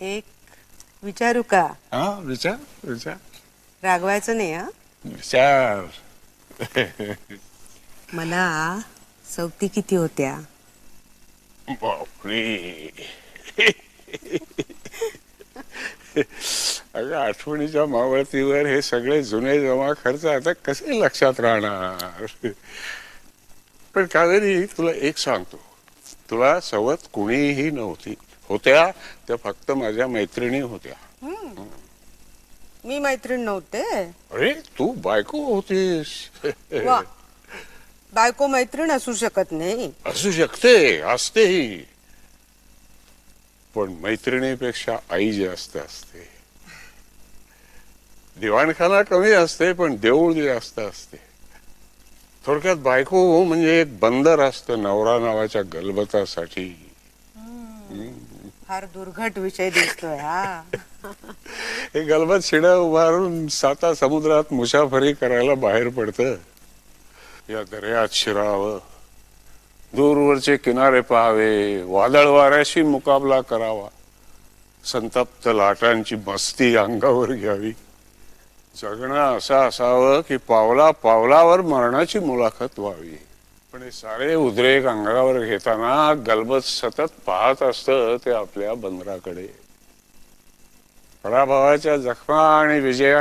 एक विचारू का? हा विचार विचार. रागवायचं नाही हा? विचार. मला सवती किती होत्या? बापरे. अगं आठवणीच्या मावळतीवर हे सगळे जुने जमा खर्च आता कसे लक्षात राहणार? पण कावेरी तुला एक सांगतो. तुला सवत कुणीही नव्हती. होत्या त्या फक्त माझ्या मैत्रिणी होत्या. मी मैत्रीण नव्हते. अरे तू बायको होतीस. वा. बायको मैत्रीण असू शकत नाही. असू शकते असतेही. पण मैत्रिणीपेक्षा आई जास्त असते. दिवाणखाना कमी असते पण देऊळ जास्त असते. थोडक्यात बायको म्हणजे एक बंदर असतं नवरा नावाच्या गलबतासाठी. फार दुर्घट विषय दिसतोय हा. हे गलबत शिडा उभारून साता समुद्रात मुसाफरी करायला बाहेर पडतं. या दर्यात शिरावं. दूरवरचे किनारे पाहावे. वादळ वाऱ्याशी मुकाबला करावा. संतप्त लाटांची मस्ती अंगावर घ्यावी. जगणं असं असावं की पावला पावलावर मरणाची मुलाखत व्हावी. पण हे सारे उद्रेक अंगावर घेताना गलबत सतत पाहत असतं ते आपल्या बंदराकडे. पराभवाच्या जखमा आणि विजया